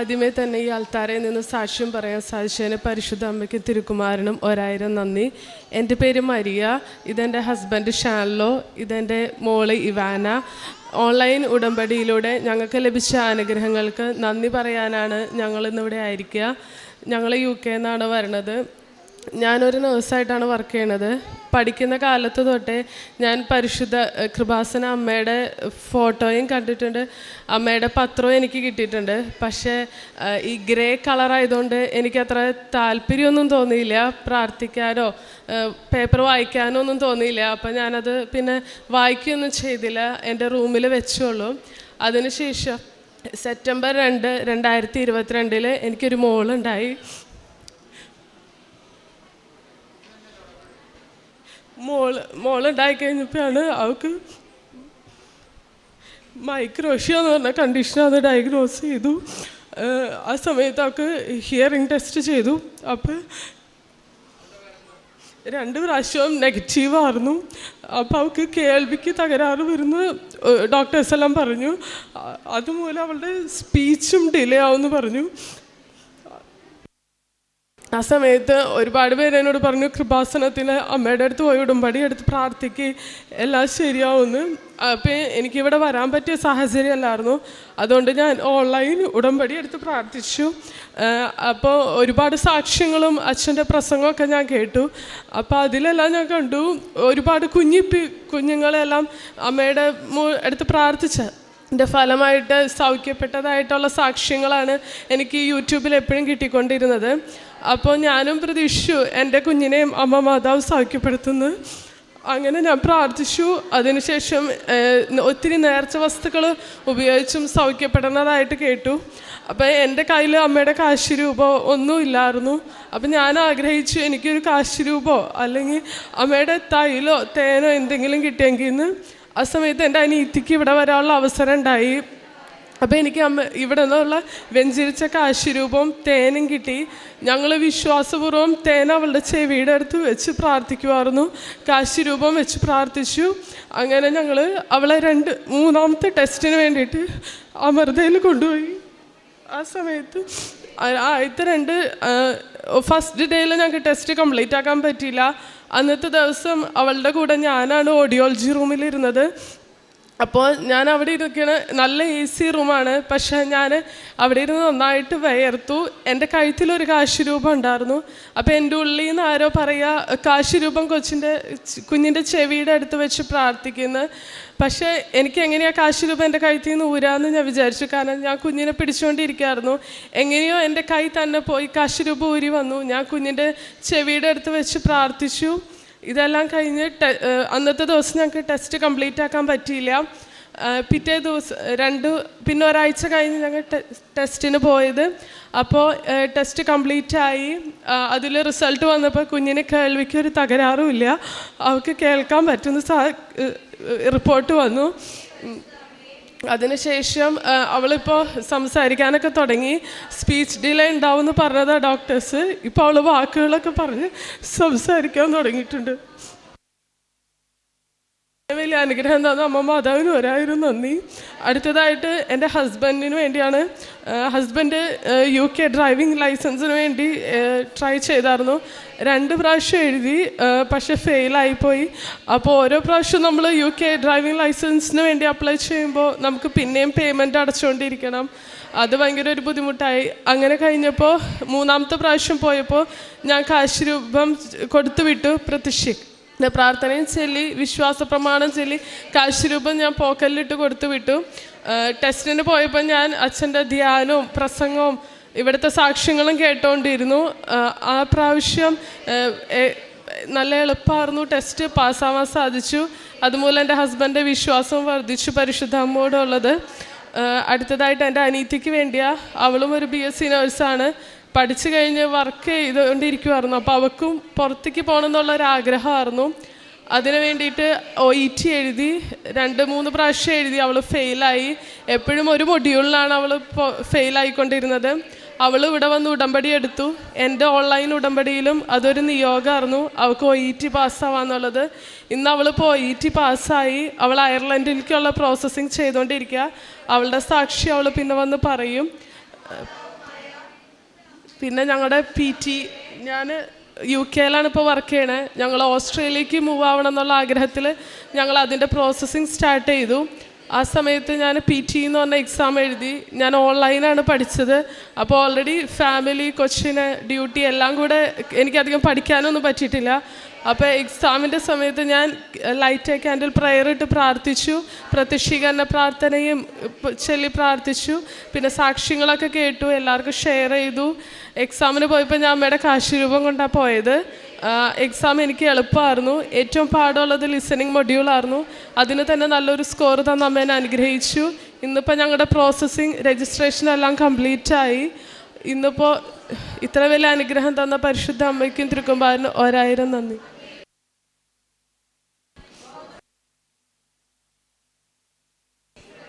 ആദ്യമേ തന്നെ ഈ അൽത്താരയിൽ നിന്ന് സാക്ഷ്യം പറയാൻ സാധിച്ചതിന് പരിശുദ്ധ അമ്മയ്ക്കും തിരുക്കുമാരനും ഒരായിരം നന്ദി. എന്റെ പേര് മരിയ ഇതെന്റെ ഹസ്ബൻഡ് ഷാൻലോ ഇതെന്റെ മോൾ ഇവാന. ഓൺലൈൻ ഉടമ്പടിയിലൂടെ ഞങ്ങൾക്ക് ലഭിച്ച അനുഗ്രഹങ്ങൾക്ക് നന്ദി പറയാനാണ് ഞങ്ങൾ ഇന്നിവിടെ ആയിരിക്കുക. ഞങ്ങൾ യു കെ നിന്നാണ് വരണത് ഞാനൊരു നേഴ്സായിട്ടാണ് വർക്ക് ചെയ്യണത്. പഠിക്കുന്ന കാലത്ത് തൊട്ടേ ഞാൻ പരിശുദ്ധ കൃപാസന അമ്മയുടെ ഫോട്ടോയും കണ്ടിട്ടുണ്ട്. അമ്മയുടെ പത്രവും എനിക്ക് കിട്ടിയിട്ടുണ്ട്. പക്ഷേ ഈ ഗ്രേ കളറായതുകൊണ്ട് എനിക്കത്ര താല്പര്യമൊന്നും തോന്നിയില്ല. പ്രാർത്ഥിക്കാനോ പേപ്പർ വായിക്കാനോ ഒന്നും തോന്നിയില്ല. അപ്പം ഞാനത് പിന്നെ വായിക്കുകയൊന്നും ചെയ്തില്ല. എന്റെ റൂമിൽ വെച്ചുള്ളൂ. അതിനുശേഷം സെപ്റ്റംബർ രണ്ട് രണ്ടായിരത്തി ഇരുപത്തിരണ്ടിൽ എനിക്കൊരു മോളുണ്ടായി. മോൾ മോളുണ്ടായി കഴിഞ്ഞപ്പോഴാണ് അവൾക്ക് മൈക്രോഷ്യ എന്ന് പറഞ്ഞ കണ്ടീഷൻ അത് ഡയഗ്നോസ് ചെയ്തു. ആ സമയത്ത് അവൾക്ക് ഹിയറിംഗ് ടെസ്റ്റ് ചെയ്തു. അപ്പോൾ രണ്ട് പ്രാവശ്യവും നെഗറ്റീവായിരുന്നു അപ്പോൾ അവൾക്ക് കേൾവിക്ക് തകരാറ് വരുന്നു ഡോക്ടേഴ്സ് എല്ലാം പറഞ്ഞു. അതുമൂലം അവളുടെ സ്പീച്ചും ഡിലേ ആവുമെന്ന് പറഞ്ഞു. ആ സമയത്ത് ഒരുപാട് പേര് എന്നോട് പറഞ്ഞു കൃപാസനത്തിൽ അമ്മയുടെ അടുത്ത് പോയി ഉടമ്പടി എടുത്ത് പ്രാർത്ഥിക്ക് എല്ലാം ശരിയാവുമെന്ന്. അപ്പോൾ എനിക്കിവിടെ വരാൻ പറ്റിയ സാഹചര്യം അല്ലായിരുന്നു അതുകൊണ്ട് ഞാൻ ഓൺലൈൻ ഉടമ്പടി എടുത്ത് പ്രാർത്ഥിച്ചു. അപ്പോൾ ഒരുപാട് സാക്ഷ്യങ്ങളും അച്ഛന്റെ പ്രസംഗമൊക്കെ ഞാൻ കേട്ടു. അപ്പോൾ അതിലെല്ലാം ഞാൻ കണ്ടു. ഒരുപാട് കുഞ്ഞിപ്പി കുഞ്ഞുങ്ങളെല്ലാം അമ്മയുടെ അടുത്ത് പ്രാർത്ഥിച്ച. എന്റെ ഫലമായിട്ട് സൗഖ്യപ്പെട്ടതായിട്ടുള്ള സാക്ഷ്യങ്ങളാണ് എനിക്ക് യൂട്യൂബിൽ എപ്പോഴും കിട്ടിക്കൊണ്ടിരുന്നത്. അപ്പോൾ ഞാനും പ്രതീക്ഷിച്ചു എന്റെ കുഞ്ഞിനെയും അമ്മ മാതാവ് സൗഖ്യപ്പെടുത്തുന്നു. അങ്ങനെ ഞാൻ പ്രാർത്ഥിച്ചു. അതിനുശേഷം ഒത്തിരി നേർച്ച വസ്തുക്കൾ ഉപയോഗിച്ചും സൗഖ്യപ്പെടുന്നതായിട്ട് കേട്ടു. അപ്പോൾ എന്റെ കയ്യിൽ അമ്മയുടെ കാശ് ഒന്നും ഇല്ലായിരുന്നു. അപ്പം ഞാൻ ആഗ്രഹിച്ചു എനിക്കൊരു കാശ് രൂപോ അല്ലെങ്കിൽ അമ്മയുടെ തൈലോ തേനോ എന്തെങ്കിലും കിട്ടിയെങ്കിൽ ആ സമയത്ത് എന്റെ അനിയത്തിക്ക് ഇവിടെ വരാനുള്ള അവസരം ഉണ്ടായി. അപ്പോൾ എനിക്ക് അമ്മ ഇവിടെ നിന്നുള്ള വെഞ്ചരിച്ച കാശിരൂപവും തേനും കിട്ടി. ഞങ്ങൾ വിശ്വാസപൂർവം തേൻ അവളുടെ ചെവിയുടെ അടുത്ത് വെച്ച് പ്രാർത്ഥിക്കുമായിരുന്നു കാശിരൂപം വെച്ച് പ്രാർത്ഥിച്ചു. അങ്ങനെ ഞങ്ങൾ അവളെ രണ്ട് മൂന്നാമത്തെ ടെസ്റ്റിന് വേണ്ടിയിട്ട് അമൃതയിൽ കൊണ്ടുപോയി. ആ സമയത്ത് ആദ്യത്തെ രണ്ട് ഫസ്റ്റ് ഡേയിൽ ഞങ്ങൾക്ക് ടെസ്റ്റ് കംപ്ലീറ്റ് ആക്കാൻ പറ്റിയില്ല. അന്നത്തെ ദിവസം അവളുടെ കൂടെ ഞാനാണ് ഓഡിയോളജി റൂമിലിരുന്നത് അപ്പോൾ ഞാൻ അവിടെ ഇരിക്കണ. നല്ല എ സി റൂമാണ് പക്ഷേ ഞാൻ അവിടെ ഇരുന്ന് നന്നായിട്ട് വയർത്തു. എന്റെ കഴുത്തിലൊരു കാശുരൂപം ഉണ്ടായിരുന്നു. അപ്പോൾ എന്റെ ഉള്ളിൽ നിന്ന് ആരോ പറയുക കാശുരൂപം കൊച്ചിന്റെ കുഞ്ഞിന്റെ ചെവിയുടെ അടുത്ത് വെച്ച് പ്രാർത്ഥിക്കുന്നു. പക്ഷേ എനിക്ക് എങ്ങനെയാണ് കാശുരൂപം എന്റെ കഴുത്തിൽ നിന്ന് ഊരാന്ന് ഞാൻ വിചാരിച്ചു. കാരണം ഞാൻ കുഞ്ഞിനെ പിടിച്ചുകൊണ്ടിരിക്കുകയായിരുന്നു എങ്ങനെയോ എന്റെ കൈ തന്നെ പോയി കാശുരൂപം ഊരി വന്നു. ഞാൻ കുഞ്ഞിന്റെ ചെവിയുടെ അടുത്ത് വെച്ച് പ്രാർത്ഥിച്ചു. ഇതെല്ലാം കഴിഞ്ഞ് അന്നത്തെ ദിവസം ഞങ്ങൾക്ക് ടെസ്റ്റ് കംപ്ലീറ്റ് ആക്കാൻ പറ്റിയില്ല. പിറ്റേ ദിവസം രണ്ട് പിന്നെ ഒരാഴ്ച കഴിഞ്ഞ് ഞങ്ങൾ ടെസ്റ്റിന് പോയത്. അപ്പോൾ ടെസ്റ്റ് കംപ്ലീറ്റ് ആയി. അതിൽ റിസൾട്ട് വന്നപ്പോൾ കുഞ്ഞിന് കേൾവിക്ക് ഒരു തകരാറുമില്ല അവൾക്ക് കേൾക്കാൻ പറ്റുന്ന റിപ്പോർട്ട് വന്നു. അതിനുശേഷം അവളിപ്പോൾ സംസാരിക്കാനൊക്കെ തുടങ്ങി. സ്പീച്ച് ഡിലേ ഉണ്ടാവുമെന്ന് പറഞ്ഞതാണ് ഡോക്ടേഴ്സ്. ഇപ്പോൾ അവൾ വാക്കുകളൊക്കെ പറഞ്ഞ് സംസാരിക്കാൻ തുടങ്ങിയിട്ടുണ്ട്. വലിയ അനുഗ്രഹം എന്താണെന്ന് അമ്മ മാതാവിന് ഒരായിരം നന്ദി. അടുത്തതായിട്ട് എന്റെ ഹസ്ബൻഡിന് വേണ്ടിയാണ് ഹസ്ബൻഡ് യു കെ ഡ്രൈവിംഗ് ലൈസൻസിന് വേണ്ടി ട്രൈ ചെയ്തായിരുന്നു. രണ്ട് പ്രാവശ്യം എഴുതി പക്ഷെ ഫെയിലായിപ്പോയി അപ്പോൾ ഓരോ പ്രാവശ്യം നമ്മൾ യു കെ ഡ്രൈവിംഗ് ലൈസൻസിന് വേണ്ടി അപ്ലൈ ചെയ്യുമ്പോൾ നമുക്ക് പിന്നെയും പേയ്മെന്റ് അടച്ചുകൊണ്ടിരിക്കണം. അത് ഭയങ്കര ഒരു ബുദ്ധിമുട്ടായി. അങ്ങനെ കഴിഞ്ഞപ്പോൾ മൂന്നാമത്തെ പ്രാവശ്യം പോയപ്പോൾ ഞാൻ കാശ് രൂപം കൊടുത്തു വിട്ടു പ്രതീക്ഷയ്ക്ക് ഞാൻ പ്രാർത്ഥനയും ചൊല്ലി വിശ്വാസ പ്രമാണം ചൊല്ലി കാശുരൂപം ഞാൻ പോക്കലിലിട്ട് കൊടുത്തു വിട്ടു. ടെസ്റ്റിന് പോയപ്പോൾ ഞാൻ അച്ഛന്റെ ധ്യാനവും പ്രസംഗവും ഇവിടുത്തെ സാക്ഷ്യങ്ങളും കേട്ടുകൊണ്ടിരുന്നു ആ പ്രാവശ്യം നല്ല എളുപ്പമായിരുന്നു ടെസ്റ്റ് പാസ്സാവാൻ സാധിച്ചു. അതുമൂലം എന്റെ ഹസ്ബൻഡിന്റെ വിശ്വാസവും വർദ്ധിച്ചു പരിശുദ്ധ അമ്മോടുള്ളത് ഏഹ് അടുത്തതായിട്ട് എന്റെ അനീതിക്ക് വേണ്ടിയാണ് അവളും ഒരു ബി എസ് സി നേഴ്സാണ് പഠിച്ചു കഴിഞ്ഞ് വർക്ക് ചെയ്തുകൊണ്ടിരിക്കുമായിരുന്നു അപ്പോൾ അവൾക്കും പുറത്തേക്ക് പോകണം എന്നുള്ള ഒരു ആഗ്രഹമായിരുന്നു അതിന് വേണ്ടിയിട്ട് ഒ ഇ ടി എഴുതി രണ്ട് മൂന്ന് പ്രാവശ്യം എഴുതി. അവൾ ഫെയിലായി. എപ്പോഴും ഒരു മൊഡ്യൂളിലാണ് അവൾ ഫെയിലായിക്കൊണ്ടിരുന്നത്. അവൾ ഇവിടെ വന്ന് ഉടമ്പടി എടുത്തു. എന്റെ ഓൺലൈൻ ഉടമ്പടിയിലും അതൊരു നിയോഗമായിരുന്നു. അവൾക്ക് ഒ ഇ ടി പാസ്സാവാന്നുള്ളത്. ഇന്ന് അവളിപ്പോൾ ഒ ഇ ടി പാസ്സായി. അവൾ അയർലൻഡിലേക്കുള്ള പ്രോസസ്സിങ് ചെയ്തുകൊണ്ടിരിക്കുക. അവളുടെ സാക്ഷി അവൾ പിന്നെ വന്ന് പറയും. പിന്നെ ഞങ്ങളുടെ പി ടി ഞാൻ യു കെയിലാണ് ഇപ്പോൾ വർക്ക് ചെയ്യണത് ഞങ്ങൾ ഓസ്ട്രേലിയക്ക് മൂവ് ആവണം എന്നുള്ള ആഗ്രഹത്തിൽ ഞങ്ങൾ അതിന്റെ പ്രോസസ്സിങ് സ്റ്റാർട്ട് ചെയ്തു. ആ സമയത്ത് ഞാൻ പി ടി എന്ന് പറഞ്ഞ എക്സാം എഴുതി. ഞാൻ ഓൺലൈനാണ് പഠിച്ചത്. അപ്പോൾ ഓൾറെഡി ഫാമിലി കൊച്ചിന് ഡ്യൂട്ടി എല്ലാം കൂടെ എനിക്കധികം പഠിക്കാനൊന്നും പറ്റിയിട്ടില്ല. അപ്പോൾ എക്സാമിന്റെ സമയത്ത് ഞാൻ ലൈറ്റ് ക്യാൻഡിൽ പ്രയർ ഇട്ട് പ്രാർത്ഥിച്ചു. പ്രത്യക്ഷീകരണ പ്രാർത്ഥനയും ചൊല്ലി പ്രാർത്ഥിച്ചു. പിന്നെ സാക്ഷ്യങ്ങളൊക്കെ കേട്ടു എല്ലാവർക്കും ഷെയർ ചെയ്തു. എക്സാമിന് പോയപ്പോൾ ഞാൻ അമ്മയുടെ കാശിരൂപം കൊണ്ടാണ് പോയത്. എക്സാം എനിക്ക് എളുപ്പമായിരുന്നു ഏറ്റവും പാടുള്ളത് ലിസണിങ് മൊഡ്യൂളായിരുന്നു അതിന് തന്നെ നല്ലൊരു സ്കോർ തന്ന അമ്മേനെ അനുഗ്രഹിച്ചു. ഇന്നിപ്പോൾ ഞങ്ങളുടെ പ്രോസസ്സിങ് രജിസ്ട്രേഷൻ എല്ലാം കംപ്ലീറ്റ് ആയി. ഇന്നിപ്പോൾ ഇത്ര വലിയ അനുഗ്രഹം തന്ന പരിശുദ്ധ അമ്മയ്ക്കും തിരുക്കുമ്പാറിന് ഒരായിരം നന്ദി.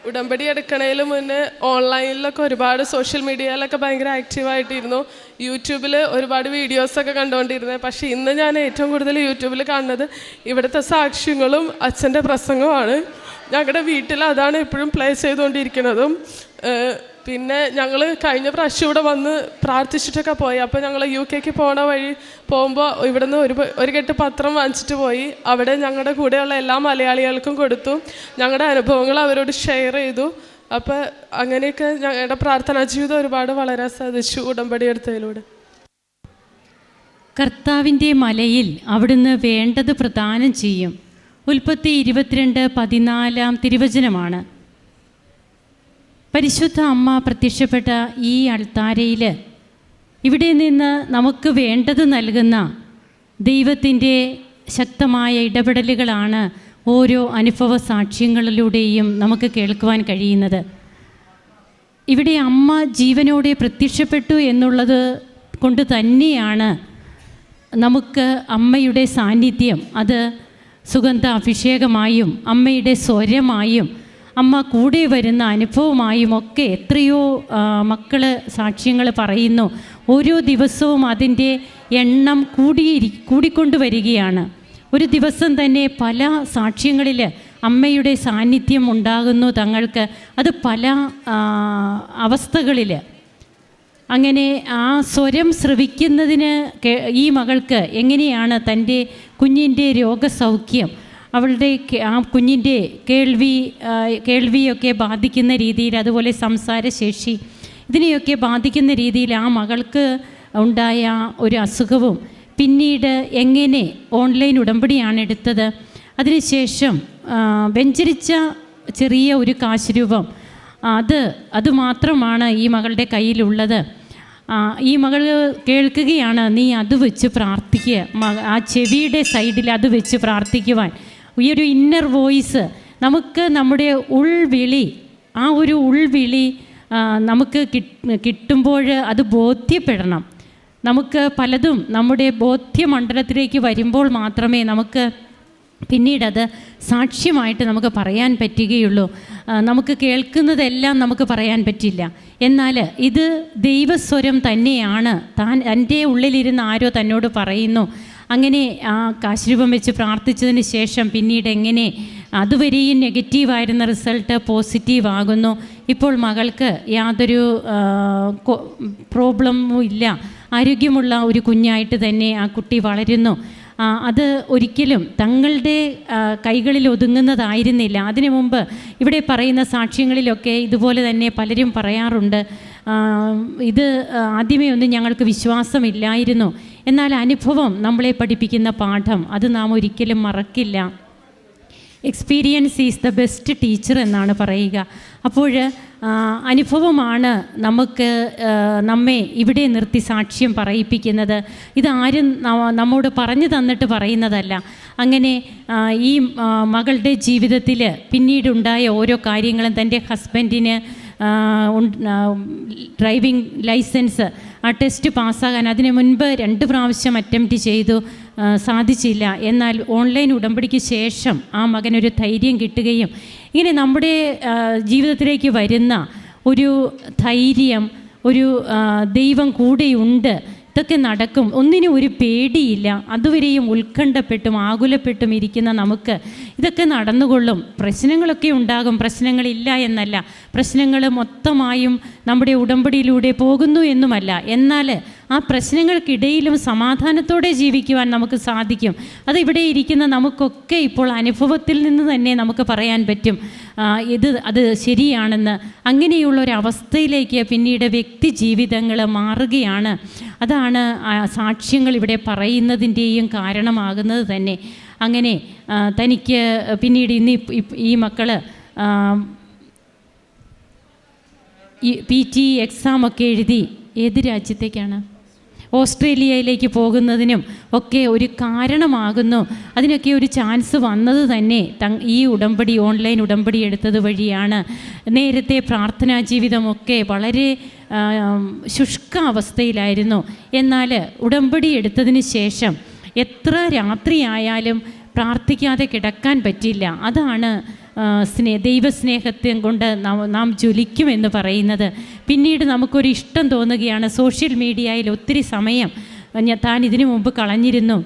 ഉടമ്പടി എടുക്കണതിന് മുന്നേ ഓൺലൈനിലൊക്കെ ഒരുപാട് സോഷ്യൽ മീഡിയയിലൊക്കെ ഭയങ്കര ആക്റ്റീവായിട്ടിരുന്നു യൂട്യൂബിൽ ഒരുപാട് വീഡിയോസൊക്കെ കണ്ടുകൊണ്ടിരുന്നത് പക്ഷേ ഇന്ന് ഞാൻ ഏറ്റവും കൂടുതൽ യൂട്യൂബിൽ കാണുന്നത് ഇവിടുത്തെ സാക്ഷ്യങ്ങളും അച്ഛന്റെ പ്രസംഗവുമാണ്. ഞങ്ങളുടെ വീട്ടിൽ അതാണ് എപ്പോഴും പ്ലേ ചെയ്തുകൊണ്ടിരിക്കുന്നതും പിന്നെ ഞങ്ങൾ കഴിഞ്ഞ പ്രാവശ്യം ഇവിടെ വന്ന് പ്രാർത്ഥിച്ചിട്ടൊക്കെ പോയി. അപ്പോൾ ഞങ്ങൾ യു കെക്ക് പോണ വഴി പോകുമ്പോൾ ഇവിടുന്ന് ഒരു ഒരു കെട്ട് പത്രം വാങ്ങിച്ചിട്ട് പോയി. അവിടെ ഞങ്ങളുടെ കൂടെയുള്ള എല്ലാ മലയാളികൾക്കും കൊടുത്തു. ഞങ്ങളുടെ അനുഭവങ്ങൾ അവരോട് ഷെയർ ചെയ്തു. അപ്പോൾ അങ്ങനെയൊക്കെ ഞങ്ങളുടെ പ്രാർത്ഥനാ ജീവിതം ഒരുപാട് വളരാൻ സാധിച്ചു ഉടമ്പടി എടുത്തതിലൂടെ. കർത്താവിന്റെ മലയിൽ അവിടുന്ന് വേണ്ടത് പ്രദാനം ചെയ്യും. ഉൽപ്പത്തി ഇരുപത്തിരണ്ട് പതിനാലാം തിരുവചനമാണ്. പരിശുദ്ധ അമ്മ പ്രത്യക്ഷപ്പെട്ട ഈ അൾത്താരയിൽ ഇവിടെ നിന്ന് നമുക്ക് വേണ്ടത് നൽകുന്ന ദൈവത്തിന്റെ ശക്തമായ ഇടപെടലുകളാണ് ഓരോ അനുഭവ സാക്ഷ്യങ്ങളിലൂടെയും നമുക്ക് കേൾക്കുവാൻ കഴിയുന്നത്. ഇവിടെ അമ്മ ജീവനോടെ പ്രത്യക്ഷപ്പെട്ടു എന്നുള്ളത് കൊണ്ട് തന്നെയാണ് നമുക്ക് അമ്മയുടെ സാന്നിധ്യം. അത് സുഗന്ധ അഭിഷേകമായും അമ്മയുടെ സ്വരമായും അമ്മ കൂടെ വരുന്ന അനുഭവമായും ഒക്കെ എത്രയോ മക്കൾ സാക്ഷ്യങ്ങൾ പറയുന്നു. ഓരോ ദിവസവും അതിന്റെ എണ്ണം കൂടിയിരി കൂടിക്കൊണ്ട് വരികയാണ്. ഒരു ദിവസം തന്നെ പല സാക്ഷ്യങ്ങളിൽ അമ്മയുടെ സാന്നിധ്യം ഉണ്ടാകുന്നു തങ്ങൾക്ക്. അത് പല അവസ്ഥകളിൽ അങ്ങനെ ആ സ്വരം ശ്രവിക്കുന്നതിന് ഈ മകൾക്ക് എങ്ങനെയാണ് തന്റെ കുഞ്ഞിന്റെ രോഗസൗഖ്യം? അവളുടെ ആ കുഞ്ഞിന്റെ കേൾവി കേൾവിയൊക്കെ ബാധിക്കുന്ന രീതിയിൽ അതുപോലെ സംസാരശേഷി ഇതിനെയൊക്കെ ബാധിക്കുന്ന രീതിയിൽ ആ മകൾക്ക് ഉണ്ടായ ഒരു അസുഖവും പിന്നീട് എങ്ങനെ ഓൺലൈൻ ഉടമ്പടിയാണ് എടുത്തത്. അതിനുശേഷം വെഞ്ചരിച്ച ചെറിയ ഒരു കാശ് രൂപം അത് അതുമാത്രമാണ് ഈ മകളുടെ കയ്യിലുള്ളത്. ഈ മകൾ കേൾക്കുകയാണ് നീ അത് വെച്ച് പ്രാർത്ഥിക്കുക ആ ചെവിയുടെ സൈഡിൽ അത് വെച്ച് പ്രാർത്ഥിക്കുവാൻ. ഈ ഒരു ഇന്നർ വോയിസ് നമുക്ക് നമ്മുടെ ഉൾവിളി ആ ഒരു ഉൾവിളി നമുക്ക് കിട്ടുമ്പോൾ അത് ബോധ്യപ്പെടണം. നമുക്ക് പലതും നമ്മുടെ ബോധ്യമണ്ഡലത്തിലേക്ക് വരുമ്പോൾ മാത്രമേ നമുക്ക് പിന്നീടത് സാക്ഷ്യമായിട്ട് നമുക്ക് പറയാൻ പറ്റുകയുള്ളൂ. നമുക്ക് കേൾക്കുന്നതെല്ലാം നമുക്ക് പറയാൻ പറ്റില്ല. എന്നാൽ ഇത് ദൈവസ്വരം തന്നെയാണ്. താൻ എന്റെ ഉള്ളിലിരുന്ന് ആരോ തന്നോട് പറയുന്നു. അങ്ങനെ ആ കാശുരൂപം വെച്ച് പ്രാർത്ഥിച്ചതിന് ശേഷം പിന്നീട് എങ്ങനെ അതുവരെയും നെഗറ്റീവായിരുന്ന റിസൾട്ട് പോസിറ്റീവ് ആകുന്നു ഇപ്പോൾ മകൾക്ക് യാതൊരു പ്രോബ്ലമും ഇല്ല. ആരോഗ്യമുള്ള ഒരു കുഞ്ഞായിട്ട് തന്നെ ആ കുട്ടി വളരുന്നു. അത് ഒരിക്കലും തങ്ങളുടെ കൈകളിൽ ഒതുങ്ങുന്നതായിരുന്നില്ല. അതിനു മുമ്പ് ഇവിടെ പറയുന്ന സാക്ഷ്യങ്ങളിലൊക്കെ ഇതുപോലെ തന്നെ പലരും പറയാറുണ്ട്. ഇത് ആദ്യമേ ഒന്നും ഞങ്ങൾക്ക് വിശ്വാസമില്ലായിരുന്നു. എന്നാൽ അനുഭവം നമ്മളെ പഠിപ്പിക്കുന്ന പാഠം അത് നാം ഒരിക്കലും മറക്കില്ല. Experience is the best teacher എന്നാണ് പറയുക. അപ്പോൾ അനുഭവമാണ് നമുക്ക് നമ്മെ ഇവിടെ നിർത്തി സാക്ഷ്യം പറയിപ്പിക്കുന്നത്. ഇതാരും നമ്മോട് പറഞ്ഞു തന്നിട്ട് പറയുന്നതല്ല. അങ്ങനെ ഈ മകളുടെ ജീവിതത്തിൽ പിന്നീടുണ്ടായ ഓരോ കാര്യങ്ങളും തന്റെ ഹസ്ബൻഡിന് ഡ്രൈവിംഗ് ലൈസൻസ് ആ ടെസ്റ്റ് പാസ്സാകാൻ അതിന് മുൻപ് രണ്ട് പ്രാവശ്യം അറ്റംപ്റ്റ് ചെയ്തു സാധിച്ചില്ല. എന്നാൽ ഓൺലൈൻ ഉടമ്പടിക്ക് ശേഷം ആ മകനൊരു ധൈര്യം കിട്ടുകയും ഇങ്ങനെ നമ്മുടെ ജീവിതത്തിലേക്ക് വരുന്ന ഒരു ധൈര്യം ഒരു ദൈവം കൂടെയുണ്ട്. ഇതൊക്കെ നടക്കും. ഒന്നിനും ഒരു പേടിയില്ല. അതുവരെയും ഉത്കണ്ഠപ്പെട്ടും ആകുലപ്പെട്ടും ഇരിക്കുന്ന നമുക്ക് ഇതൊക്കെ നടന്നുകൊള്ളും. പ്രശ്നങ്ങളൊക്കെ ഉണ്ടാകും. പ്രശ്നങ്ങളില്ല എന്നല്ല. പ്രശ്നങ്ങൾ മൊത്തമായും നമ്മുടെ ഉടമ്പടിയിലൂടെ പോകുന്നു എന്നുമല്ല. എന്നാൽ ആ പ്രശ്നങ്ങൾക്കിടയിലും സമാധാനത്തോടെ ജീവിക്കുവാൻ നമുക്ക് സാധിക്കും. അത് ഇവിടെ ഇരിക്കുന്ന നമുക്കൊക്കെ ഇപ്പോൾ അനുഭവത്തിൽ നിന്ന് തന്നെ നമുക്ക് പറയാൻ പറ്റും. ഇത് അത് ശരിയാണെന്ന്. അങ്ങനെയുള്ള ഒരു അവസ്ഥയിലേക്ക് പിന്നീട് വ്യക്തി ജീവിതങ്ങൾ മാറുകയാണ്. അതാണ് സാക്ഷ്യങ്ങൾ ഇവിടെ പറയുന്നതിന്റെയും കാരണമാകുന്നത് തന്നെ. അങ്ങനെ തനിക്ക് പിന്നീട് ഇന്ന് ഈ മക്കൾ പി ടി എക്സാം ഒക്കെ എഴുതി ഏത് രാജ്യത്തേക്കാണ്? ഓസ്ട്രേലിയയിലേക്ക് പോകുന്നതിനും ഒക്കെ ഒരു കാരണമാകുന്നു. അതിനൊക്കെ ഒരു ചാൻസ് വന്നത് തന്നെ ഈ ഉടമ്പടി ഓൺലൈൻ ഉടമ്പടി എടുത്തത് വഴിയാണ്. നേരത്തെ പ്രാർത്ഥനാ ജീവിതമൊക്കെ വളരെ ശുഷ്ക അവസ്ഥയിലായിരുന്നു എന്നാൽ ഉടമ്പടി എടുത്തതിന് ശേഷം എത്ര രാത്രിയായാലും പ്രാർത്ഥിക്കാതെ കിടക്കാൻ പറ്റില്ല. അതാണ് സ്നേ ദൈവസ്നേഹത്തെ കൊണ്ട് നാം ജ്വലിക്കുമെന്ന് പറയുന്നത്. പിന്നീട് നമുക്കൊരു ഇഷ്ടം തോന്നുകയാണ്. സോഷ്യൽ മീഡിയയിൽ ഒത്തിരി സമയം ഞാൻ താൻ ഇതിനു മുമ്പ് കളഞ്ഞിരുന്നു.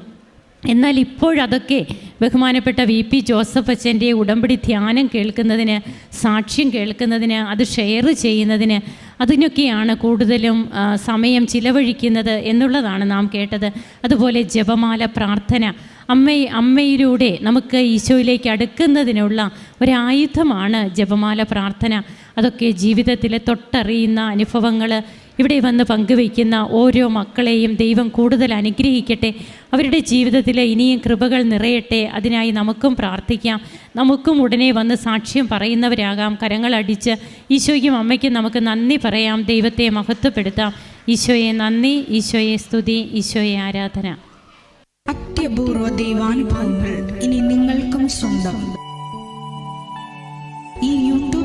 എന്നാൽ ഇപ്പോഴതൊക്കെ ബഹുമാനപ്പെട്ട വി പി ജോസഫ് അച്ഛന്റെ ഉടമ്പടി ധ്യാനം കേൾക്കുന്നതിന് സാക്ഷ്യം കേൾക്കുന്നതിന് അത് ഷെയർ ചെയ്യുന്നതിന് അതിനൊക്കെയാണ് കൂടുതലും സമയം ചിലവഴിക്കുന്നത് എന്നുള്ളതാണ് നാം കേട്ടത്. അതുപോലെ ജപമാല പ്രാർത്ഥന അമ്മ അമ്മയിലൂടെ നമുക്ക് ഈശോയിലേക്ക് അടുക്കുന്നതിനുള്ള ഒരായുധമാണ് ജപമാല പ്രാർത്ഥന. അതൊക്കെ ജീവിതത്തിലെ തൊട്ടറിയുന്ന അനുഭവങ്ങൾ ഇവിടെ വന്ന് പങ്കുവയ്ക്കുന്ന ഓരോ മക്കളെയും ദൈവം കൂടുതൽ അനുഗ്രഹിക്കട്ടെ. അവരുടെ ജീവിതത്തിൽ ഇനിയും കൃപകൾ നിറയട്ടെ. അതിനായി നമുക്കും പ്രാർത്ഥിക്കാം. നമുക്കും ഉടനെ വന്ന് സാക്ഷ്യം പറയുന്നവരാകാം. കരങ്ങളടിച്ച് ഈശോയ്ക്കും അമ്മയ്ക്കും നമുക്ക് നന്ദി പറയാം. ദൈവത്തെ മഹത്വപ്പെടുത്താം. ഈശോയെ നന്ദി ഈശോയെ സ്തുതി ഈശോയെ ആരാധന. അത്യപൂർവ ദൈവാനുഭവങ്ങൾ ഇനി നിങ്ങൾക്കും സ്വന്തം.